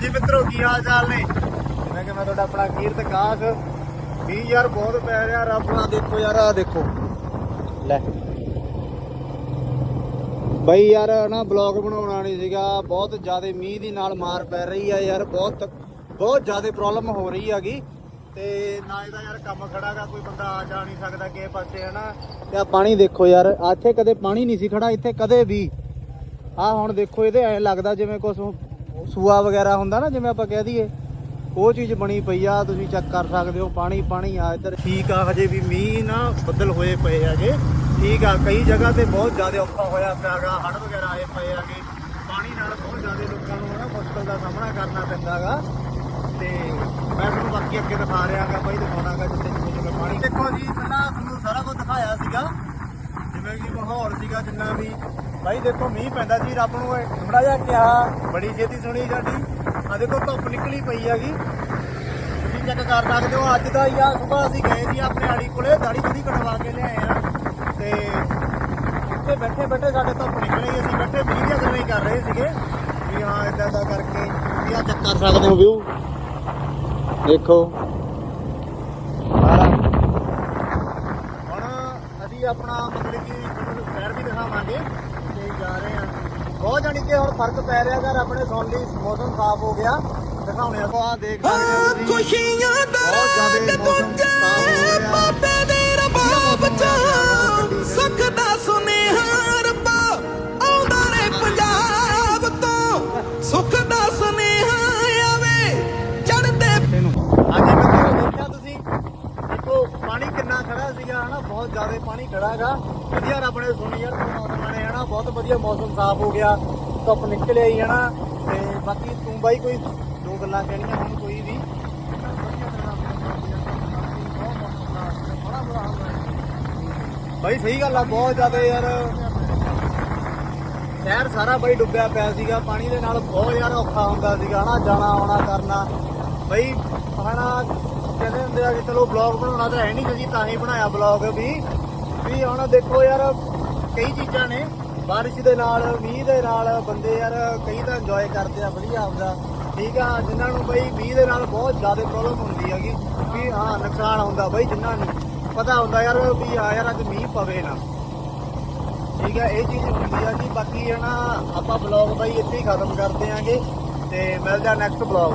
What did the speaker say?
ਹਾਂਜੀ ਮਿੱਤਰੋ, ਕੀ ਹਾਲ ਚਾਲ ਨੇ? ਜਿਵੇਂ ਕਿ ਮੈਂ ਤੁਹਾਡਾ ਆਪਣਾ ਕੀਰਤ ਕਾਸ ਵੀ ਯਾਰ ਬਹੁਤ ਪੈ ਰਿਹਾ ਰੱਬ ਆ ਦੇਖੋ ਯਾਰ ਆ ਦੇਖੋ। ਲੈ। ਬਈ ਯਾਰ, ਨਾ ਬਲੌਗ ਬਣਾਉਣਾ ਨਹੀਂ ਸੀਗਾ, ਬਹੁਤ ਜ਼ਿਆਦਾ ਮੀਂਹ ਦੀ ਨਾਲ ਮਾਰ ਪੈ ਰਹੀ ਆ ਯਾਰ, ਬਹੁਤ ਬਹੁਤ ਜ਼ਿਆਦਾ ਪ੍ਰੋਬਲਮ ਹੋ ਰਹੀ ਹੈਗੀ। ਤੇ ਨਾ ਇਹਦਾ ਯਾਰ ਕੰਮ ਖੜਾਗਾ ਕੋਈ ਬੰਦਾ ਆ ਜਾ ਨਹੀਂ ਸਕਦਾ ਕਿਸੇ ਪਾਸੇ, ਹਨਾ? ਤੇ ਆ ਪਾਣੀ ਦੇਖੋ ਯਾਰ ਇੱਥੇ ਕਦੇ ਪਾਣੀ ਨਹੀਂ ਸੀ ਖੜਾ, ਇੱਥੇ ਕਦੇ ਵੀ। ਆ ਹੁਣ ਦੇਖੋ, ਇਹਦੇ ਐ ਲੱਗਦਾ ਜਿਵੇਂ ਕੁਛ ਸੂਆ ਵਗੈਰਾ ਹੁੰਦਾ ਨਾ, ਜਿਵੇਂ ਆਪਾਂ ਕਹਿ ਦਈਏ, ਉਹ ਚੀਜ਼ ਬਣੀ ਪਈ ਆ, ਤੁਸੀਂ ਚੈੱਕ ਕਰ ਸਕਦੇ ਹੋ, ਪਾਣੀ ਪਾਣੀ ਆ ਇੱਧਰ। ਠੀਕ ਆ, ਹਜੇ ਵੀ ਮੀਂਹ ਨਾ ਬੱਦਲ ਹੋਏ ਪਏ ਹੈਗੇ। ਠੀਕ ਆ, ਕਈ ਜਗ੍ਹਾ ਤੇ ਬਹੁਤ ਜ਼ਿਆਦਾ ਔਖਾ ਹੋਇਆ ਪਿਆਗਾ ਹੜ ਵਗੈਰਾ ਆਏ ਪਏ ਹੈਗੇ। ਪਾਣੀ ਨਾਲ ਬਹੁਤ ਜ਼ਿਆਦਾ ਲੋਕਾਂ ਨੂੰ ਨਾ ਮੁਸ਼ਕਲ ਦਾ ਸਾਹਮਣਾ ਕਰਨਾ ਪੈਂਦਾਗਾ ਤੇ ਮੈਂ ਤੁਹਾਨੂੰ ਬਾਕੀ ਅੱਗੇ ਦਿਖਾ ਰਿਹਾਗਾ ਬਾਈ ਦਿਖਾਉਣਾਗਾ ਜਿੱਥੇ ਜਿੱਥੇ ਪਾਣੀ ਦੇਖੋ ਜੀ, ਪਹਿਲਾਂ ਤੁਹਾਨੂੰ ਸਾਰਾ ਕੁਝ ਦਿਖਾਇਆ ਸੀਗਾ। ਜਿਵੇਂ ਕਿ ਮਾਹੌਲ ਸੀਗਾ, ਜਿੰਨਾ ਵੀ, ਬਾਈ ਦੇਖੋ ਮੀਂਹ ਪੈਂਦਾ ਸੀ, ਰੱਬ ਨੂੰ ਥੋੜਾ ਜਿਹਾ ਕਿਹਾ, ਬੜੀ ਛੇਤੀ ਸੁਣੀ ਸਾਡੀ। ਆ ਦੇਖੋ, ਧੁੱਪ ਨਿਕਲੀ ਪਈ ਹੈਗੀ। ਤੁਸੀਂ ਚੈੱਕ ਕਰ ਸਕਦੇ ਹੋ, ਅੱਜ ਦਾ ਹੀ ਆ ਅਸੀਂ ਗਏ ਸੀ ਆਪਣੇ ਆੜੀ ਕੋਲੇ, ਦਾੜੀ ਦੂੜੀ ਕਟਵਾ ਕੇ ਲਿਆਏ ਆ। ਤੇ ਇੱਥੇ ਬੈਠੇ ਬੈਠੇ ਸਾਡੇ ਧੁੱਪ ਨਿਕਲੀ ਅਸੀਂ ਬੈਠੇ ਮੀਂਹ ਦੀਆਂ ਗੱਲਾਂ ਹੀ ਕਰ ਰਹੇ ਸੀਗੇ। ਵੀ ਹਾਂ ਇਦਾਂ ਦਾ ਕਰਕੇ, ਵੀ ਆ ਚੈੱਕ ਕਰ ਸਕਦੇ ਹੋ ਵਿਊ ਦੇਖੋ ਸਾਰਾ ਹੁਣ ਅਸੀਂ ਆਪਣਾ ਮਤਲਬ ਕਿ ਤੁਹਾਨੂੰ ਸ਼ਹਿਰ ਵੀ ਦਿਖਾਵਾਂਗੇ ਤੇ ਜਾ ਰਹੇ ਹਾਂ। ਬਹੁਤ ਜਾਣੀ ਕਿ ਹੁਣ ਫ਼ਰਕ ਪੈ ਰਿਹਾ ਘਰ ਆਪਣੇ ਸੁਣ ਲਈ ਮੌਸਮ ਸਾਫ਼ ਹੋ ਗਿਆ। ਦਿਖਾਉਣੇ ਆ ਆ ਦੇਖ ਸਕਦੇ ਹੋ ਖੁਸ਼ੀਆਂ ਦਾ ਬਹੁਤ ਜ਼ਿਆਦੇ ਰਾਗ ਮੌਸਮ ਦੂਜੇ ਸਾਫ਼ ਹੋ ਰਿਹਾ ਬਾਬੇ ਦੇ ਰਬਾਬ ਚ ਸੁੱਖ ਦਾ ਸੁਨੇਹਾ ਰੱਬਾ ਆਉਂਦਾ ਰੇ ਪੰਜਾਬ ਤੋਂ। ਸੁੱਖ ਕਿੰਨਾ ਖੜਾ ਹਨਾ ਬਹੁਤ ਜ਼ਿਆਦਾ ਪਾਣੀ ਖੜਾ ਹੈਗਾ ਵਧੀਆ ਰੱਬ ਨੇ ਸੁਣੀ ਯਾਰ ਪਰਮਾਤਮਾ ਨੇ ਹਨਾ ਬਹੁਤ ਵਧੀਆ ਮੌਸਮ ਸਾਫ਼ ਹੋ ਗਿਆ, ਧੁੱਪ ਨਿਕਲ ਆਈ ਹਨਾ ਤੇ ਬਾਕੀ ਤੂੰ ਬਾਈ ਕੋਈ ਦੋ ਗੱਲਾਂ ਕਹਿਣੀਆਂ ਹੁਣ ਕੋਈ ਵੀ। ਬਾਈ ਸਹੀ ਗੱਲ ਆ, ਬਹੁਤ ਜ਼ਿਆਦਾ ਯਾਰ। ਸ਼ਹਿਰ ਸਾਰਾ ਬਾਈ ਡੁੱਬਿਆ ਪਿਆ ਸੀਗਾ, ਪਾਣੀ ਦੇ ਨਾਲ ਬਹੁਤ ਯਾਰ ਔਖਾ ਹੁੰਦਾ ਸੀਗਾ, ਹਨਾ, ਜਾਣਾ ਆਉਣਾ ਕਰਨਾ। ਬਈ ਹਨਾ ਕਹਿੰਦੇ ਹੁੰਦੇ ਆ ਕਿ ਚਲੋ ਬਲੌਗ ਬਣਾਉਣਾ ਤਾਂ ਹੈ ਨਹੀਂ ਜੀ ਤਾਂ ਹੀ ਬਣਾਇਆ ਬਲੌਗ ਵੀ। ਵੀ ਹੁਣ ਦੇਖੋ ਯਾਰ, ਕਈ ਚੀਜ਼ਾਂ ਨੇ, ਬਾਰਿਸ਼ ਦੇ ਨਾਲ, ਮੀਂਹ ਦੇ ਨਾਲ ਬੰਦੇ ਯਾਰ ਕਈ ਤਾਂ ਇੰਜੋਏ ਕਰਦੇ ਆ, ਵਧੀਆ ਆਪਦਾ। ਠੀਕ ਆ, ਜਿਨ੍ਹਾਂ ਨੂੰ ਬਈ ਮੀਂਹ ਦੇ ਨਾਲ ਬਹੁਤ ਜ਼ਿਆਦਾ ਪ੍ਰੋਬਲਮ ਹੁੰਦੀ ਹੈਗੀ, ਵੀ ਹਾਂ, ਨੁਕਸਾਨ ਹੁੰਦਾ ਬਈ ਜਿਨ੍ਹਾਂ ਨੂੰ। ਪਤਾ ਹੁੰਦਾ ਯਾਰ ਵੀ ਹਾਂ ਯਾਰ, ਅੱਜ ਮੀਂਹ ਪਵੇ ਨਾ। ਠੀਕ ਹੈ ਇਹ ਚੀਜ਼ ਹੁੰਦੀ ਆ ਜੀ ਬਾਕੀ ਹੈ ਨਾ ਆਪਾਂ ਬਲੌਗ ਬਾਈ ਇੱਥੇ ਹੀ ਖਤਮ ਕਰਦੇ ਆਂਗੇ ਤੇ ਮਿਲਦਾ ਨੈਕਸਟ ਬਲੌਗ